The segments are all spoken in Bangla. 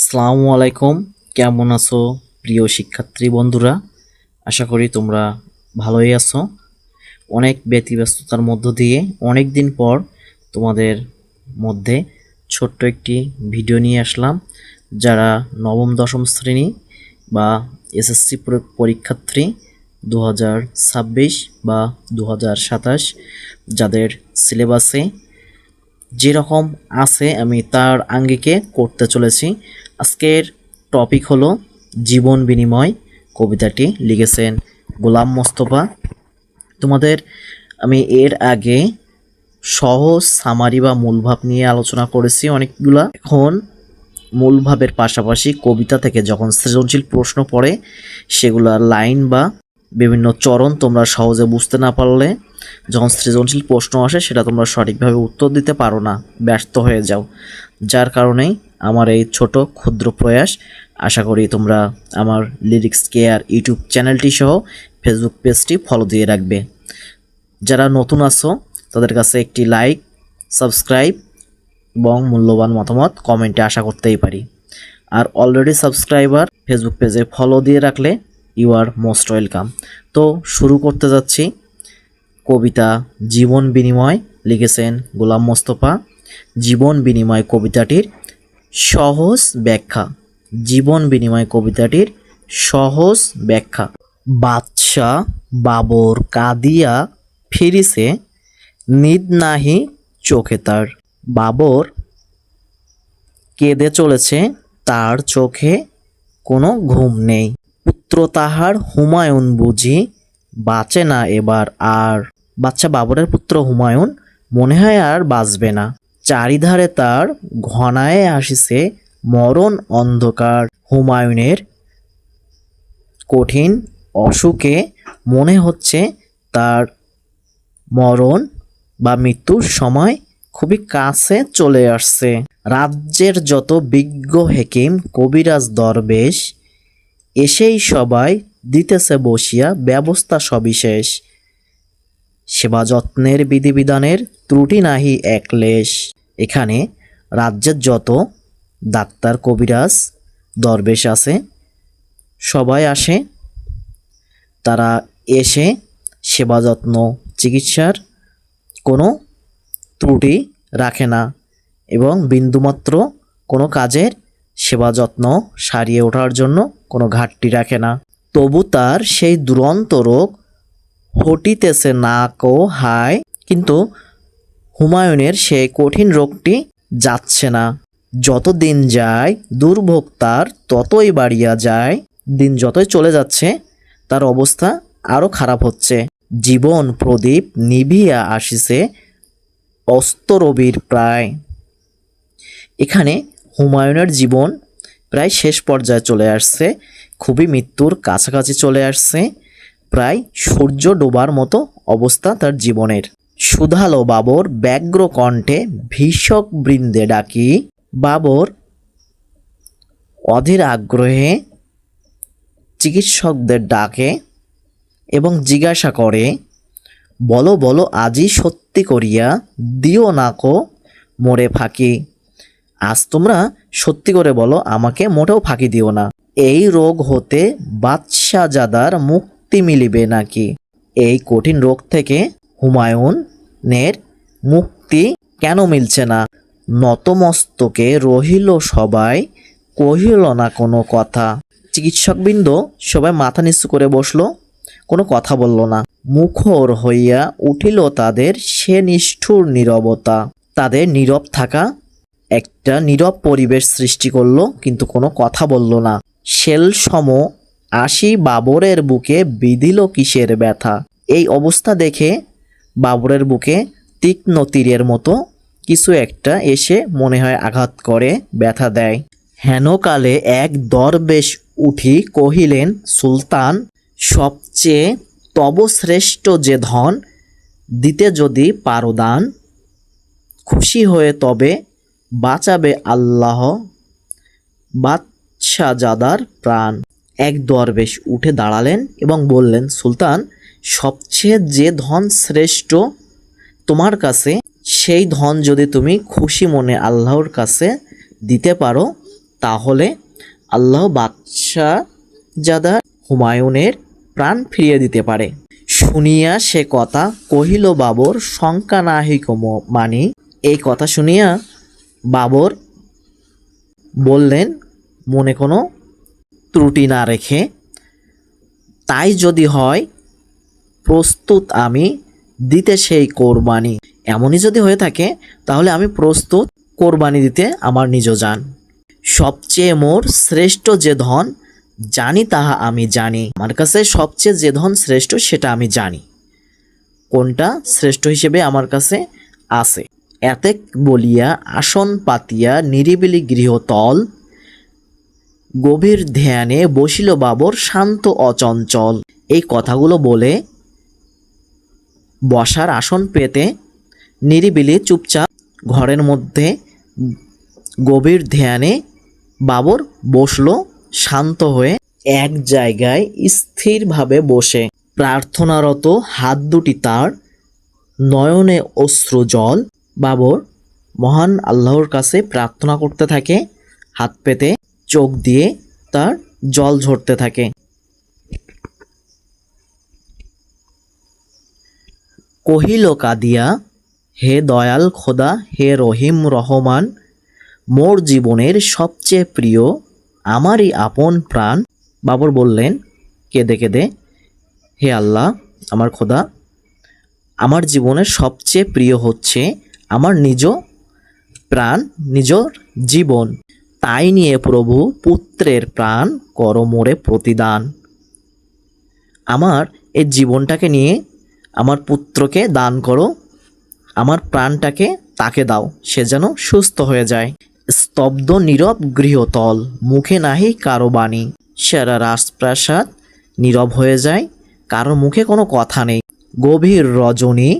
আসসালামু আলাইকুম। কেমন আছো প্রিয় শিক্ষার্থী বন্ধুরা? আশা করি তোমরা ভালোই আছো। অনেক ব্যতিব্যস্ততার মধ্য দিয়ে অনেক দিন পর তোমাদের মধ্যে ছোট্ট একটি ভিডিও নিয়ে আসলাম, যারা নবম, দশম শ্রেণি বা এসএসসি পরীক্ষার্থী দু হাজার ছাব্বিশ বা দু হাজার সাতাশ, যাদের সিলেবাসে যেরকম আছে আমি তার আঙ্গিকে করতে চলেছি। আজকের টপিক হলো জীবন বিনিময়। কবিতাটি লিখেছেন গোলাম মোস্তফা। তোমাদের আমি এর আগে সহজ সামারি বা মূলভাব নিয়ে আলোচনা করেছি অনেকগুলা। এখন মূলভাবের পাশাপাশি কবিতা থেকে যখন সৃজনশীল প্রশ্ন পড়ে, সেগুলার লাইন বা বিভিন্ন চরণ তোমরা সহজে বুঝতে না পারলে যখন সৃজনশীল প্রশ্ন আসে, সেটা তোমরা সঠিকভাবে উত্তর দিতে পারো না, ব্যর্থ হয়ে যাও। যার কারণেই আমার এই ছোট ক্ষুদ্র প্রয়াস, আশা করি তোমরা আমার লিরিক্স কেয়ার ইউটিউব চ্যানেলটি সহ ফেসবুক পেজটি ফলো দিয়ে রাখবে। যারা নতুন আছো, তাদের কাছে একটি লাইক সাবস্ক্রাইব এবং মূল্যবান মতামত কমেন্টে আশা করতেই পারি। আর অলরেডি সাবস্ক্রাইবার ফেসবুক পেজে ফলো দিয়ে রাখলে ইউ আর মোস্ট ওয়েলকাম তো শুরু করতে যাচ্ছি। কবিতা জীবন বিনিময় লিখেছেন গোলাম মোস্তফা। জীবন বিনিময় কবিতাটির সহজ ব্যাখ্যা। জীবন বিনিময় কবিতাটির সহজ ব্যাখ্যা। বাদশাহ বাবর কাদিয়া ফিরিছে, নিদ নাহি চোখে তার। বাবর কেঁদে চলেছে, তার চোখে কোনো ঘুম নেই। পুত্র তাহার হুমায়ুন বুঝি বাঁচে না এবার আর। বাচ্চা বাবরের পুত্র হুমায়ুন মনে হয় আর বাঁচবে না। চারিধারে তার ঘনায় আসিছে মরণ অন্ধকার। হুমায়ুনের কঠিন অসুখে মনে হচ্ছে তার মরণ বা মৃত্যুর সময় খুবই কাছে চলে আসছে। রাজ্যের যত বিজ্ঞ হেকিম, কবিরাজ, দরবেশ, এসেই সবাই দিতেছে বসিয়া, ব্যবস্থা সবিশেষ সেবা যত্নের বিধিবিধানের ত্রুটি নাহি একলেশ এখানে রাজ্যের যত ডাক্তার, কবিরাজ, দরবেশ আছে, সবাই আসে। তারা এসে সেবা যত্ন, চিকিৎসার কোনো ত্রুটি রাখে না এবং বিন্দুমাত্র কোনো কাজের সেবা যত্ন সারিয়ে ওঠার জন্য কোনো ঘাটতি রাখে না। তবু তার সেই দুরন্ত রোগ হটিতেছে না কো হায়, কিন্তু হুমায়ুনের সেই কঠিন রোগটি যাচ্ছে না। যত দিন যায় দুর্ভোগ তার ততই বাড়িয়া যায়, দিন যতই চলে যাচ্ছে তার অবস্থা আরও খারাপ হচ্ছে। জীবন প্রদীপ নিভিয়া আসিছে অস্তরবির প্রায়। এখানে হুমায়ুনের জীবন প্রায় শেষ পর্যায়ে চলে আসছে। খুবই মৃত্যুর কাছাকাছি চলে আসছে। প্রায় সূর্য ডোবার মতো অবস্থা তার জীবনের। সুধালো বাবর ব্যগ্র কণ্ঠে ভীষক বৃন্দে ডাকি, বাবর, অধীর আগ্রহে চিকিৎসকদের ডাকে এবং জিজ্ঞাসা করে, বলো বলো আজই সত্যি করিয়া দিও না কো মোড়ে ফাঁকি। আজ তোমরা সত্যি করে বলো, আমাকে মোটেও ফাঁকি দিও না। এই রোগ হতে বাদশাজাদার মুক্তি মিলিবে নাকি? এই কঠিন রোগ থেকে হুমায়ুনের মুক্তি কেন মিলছে না? নতমস্তকে রহিল সবাই, কহিল না কোনো কথা। চিকিৎসকবৃন্দ সবাই মাথা নিচু করে বসল, কোনো কথা বলল না। মুখর হইয়া উঠিল তাদের সে নিষ্ঠুর নীরবতা। তাদের নীরব থাকা একটা নীরব পরিবেশ সৃষ্টি করল, কিন্তু কোনো কথা বলল না। শেল সম আশি বাবরের বুকে বিধিল কিসের ব্যথা? এই অবস্থা দেখে বাবরের বুকে তীক্ষ্ণ তীরের মতো কিছু একটা এসে মনে হয় আঘাত করে, ব্যথা দেয়। হেনকালে এক দরবেশ উঠি কহিলেন, সুলতান, সবচেয়ে তবশ্রেষ্ঠ যে ধন দিতে যদি পারো দান, খুশি হয়ে তবে বাঁচাবে আল্লাহ বাদশাজাদার প্রাণ এক দরবেশ উঠে দাঁড়ালেন এবং বললেন, সুলতান, সবচেয়ে যে ধন শ্রেষ্ঠ তোমার কাছে, সেই ধন যদি তুমি খুশি মনে আল্লাহর কাছে দিতে পারো, তাহলে আল্লাহ বাদশাহ জাদা হুমায়ুনের প্রাণ ফিরিয়ে দিতে পারে। শুনিয়া সে কথা কহিল, বাবর, শঙ্কা নাহিক মানি। এই কথা শুনিয়া বাবর বললেন মনে কোনো ত্রুটি না রেখে। তাই যদি হয়, প্রস্তুত আমি দিতে সেই কোরবানি। এমনই যদি হয়ে থাকে, তাহলে আমি প্রস্তুত কোরবানি দিতে আমার নিজ যান। সবচেয়ে মোর শ্রেষ্ঠ যে ধন, জানি তাহা আমি জানি। আমার কাছে সবচেয়ে যে ধন শ্রেষ্ঠ, সেটা আমি জানি। কোনটা শ্রেষ্ঠ হিসেবে আমার কাছে আছে? এতেক বলিয়া আসন পাতিয়া নিরিবিলি গৃহতল গভীর ধ্যানে বসিল বাবর শান্ত অচঞ্চল। এই কথাগুলো বলে বসার আসন পেতে নিরিবিলি চুপচাপ ঘরের মধ্যে গভীর ধ্যানে বাবর বসল, শান্ত হয়ে এক জায়গায় স্থিরভাবে বসে। প্রার্থনারত হাত দুটি তার, নয়নে অশ্রু জল। বাবর মহান আল্লাহর কাছে প্রার্থনা করতে থাকে, হাত পেতে চোখ দিয়ে তার জল ঝরতে থাকে। কহিল কাদিয়া, হে দয়াল খোদা, হে রহিম রহমান, মোর জীবনের সবচেয়ে প্রিয়, আমারই আপন প্রাণ। বাবর বললেন, কেঁদে কেঁদে, হে আল্লাহ, আমার খোদা, আমার জীবনের সবচেয়ে প্রিয় হচ্ছে আমার নিজ প্রাণ নিজর জীবন। তাই নিয়ে প্রভু পুত্রের প্রাণ কর মোরে প্রতিদান। আমার এই জীবনটাকে নিয়ে আমার পুত্রকে দান করো, আমার প্রাণটাকে তাকে দাও, সে যেন সুস্থ হয়ে যায়। স্তব্ধ নীরব গৃহতল, মুখে নাহি কারও বাণী। সেরা রাজপ্রাসাদ নীরব হয়ে যায়, কারও মুখে কোনো কথা নেই। গভীর রজনী,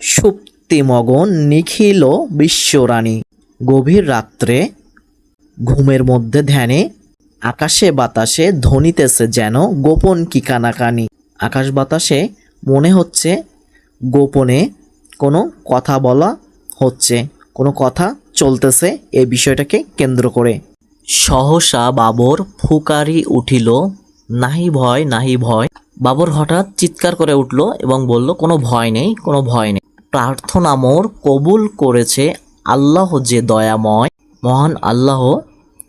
সুপ্তিমগন, নিখিল বিশ্বরানী গভীর রাত্রে ঘুমের মধ্যে ধ্যানে, আকাশে বাতাসে ধ্বনিতেছে যেন গোপন কি কানাকানি। আকাশ বাতাসে মনে হচ্ছে গোপনে কোনো কথা বলা হচ্ছে, কোনো কথা চলতেছে এই বিষয়টাকে কেন্দ্র করে। সহসা বাবর ফুকারি উঠিল, নাহি ভয় নাহি ভয়। বাবর হঠাৎ চিৎকার করে উঠল এবং বলল, কোনো ভয় নেই, কোনো ভয় নেই। প্রার্থনা মোর কবুল করেছে আল্লাহ যে দয়াময় মহান আল্লাহ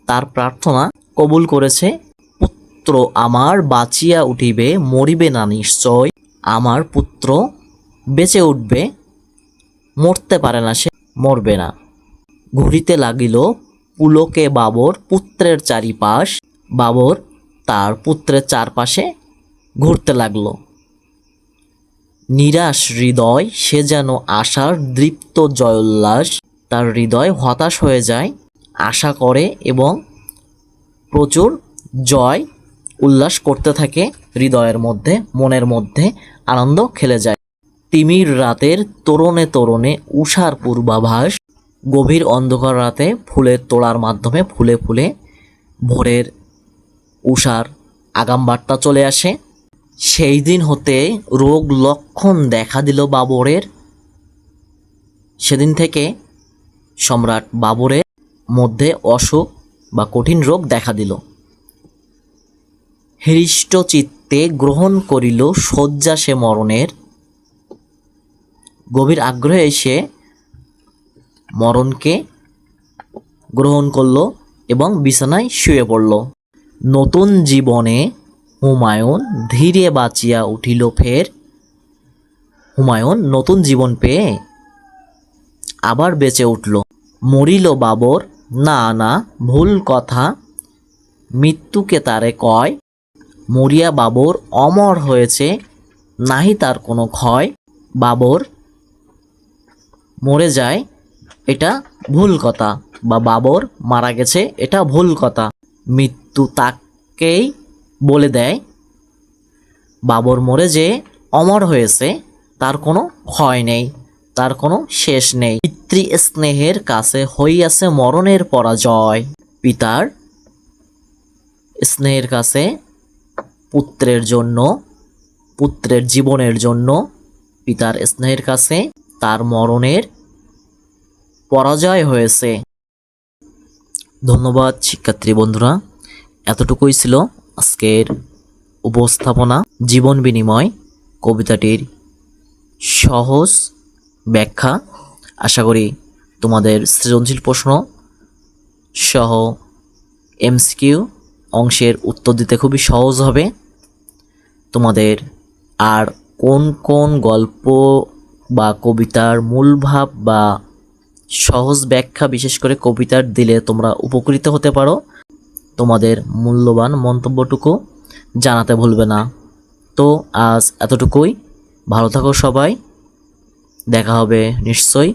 তার প্রার্থনা কবুল করেছে, পুত্র আমার বাঁচিয়া উঠিবে, মরিবে না নিশ্চয়, আমার পুত্র বেঁচে উঠবে, মরতে পারে না সে, মরবে না। ঘুরিতে লাগিল পুলকে বাবর পুত্রের চারিপাশ, বাবর তার পুত্রের চারপাশে ঘুরতে লাগল। নিরাশ হৃদয় সে যেন আশার দৃপ্ত জয়োল্লাস, তার হৃদয় হতাশ হয়ে যায়। আশা করে এবং প্রচুর জয়, উল্লাস করতে থাকে হৃদয়ের মধ্যে, মনের মধ্যে আনন্দ খেলে যায়। তিমির রাতের তরুণে তরুণে উষার পূর্বাভাস, গভীর অন্ধকার রাতে ফুলের তোড়ার মাধ্যমে ফুলে ফুলে ভোরের উষার আগাম বার্তা চলে আসে। সেই দিন হতে রোগ লক্ষণ দেখা দিল বাবরের। সেদিন থেকে সম্রাট বাবরের মধ্যে অসুখ বা কঠিন রোগ দেখা দিল। হৃষ্ট চিত্তে গ্রহণ করিল শয্যা সে মরণের। গভীর আগ্রহে সে মরণকে গ্রহণ করল এবং বিছানায় শুয়ে পড়ল। নতুন জীবনে হুমায়ুন ধীরে বাঁচিয়া উঠিল ফের। হুমায়ুন নতুন জীবন পেয়ে আবার বেঁচে উঠল। মরিল বাবর না না, ভুল কথা। মৃত্যুকে তারে কয়, মরিয়া বাবর অমর হয়েছে, নাহি তার কোনো ক্ষয়। বাবর মরে যায়, এটা ভুল কথা। বা বাবর মারা গেছে, এটা ভুল কথা। মৃত্যু তাকেই বলে দেয়, বাবর মরে যে অমর হয়েছে, তার কোনো ক্ষয় নেই, তার কোনো শেষ নেই। পিতৃ স্নেহের কাছে হইয়াছে মরণের পরাজয়। পিতার স্নেহের কাছে পুত্রের জন্য, পুত্রের জীবনের জন্য, পিতার স্নেহের কাছে তার মরণের পরাজয় হয়েছে। ধন্যবাদ শিক্ষার্থী বন্ধুরা, এতটুকুই ছিল আজকের উপস্থাপনা। জীবন বিনিময় কবিতাটির সহজ ব্যাখ্যা। আশা করি তোমাদের সৃজনশীল প্রশ্ন সহ এমসিকিউ অংশের উত্তর দিতে খুবই সহজ হবে। তোমাদের আর কোন কোন গল্প বা কবিতার মূল ভাব বা সহজ ব্যাখ্যা বিশেষ করে কবিতার দিলে তোমরা উপকৃত হতে পারো, তোমাদের মূল্যবান মন্তব্যটুকু জানাতে ভুলবে না। তো আজ এতটুকুই। ভালো থাকো সবাই। দেখা হবে নিশ্চয়ই।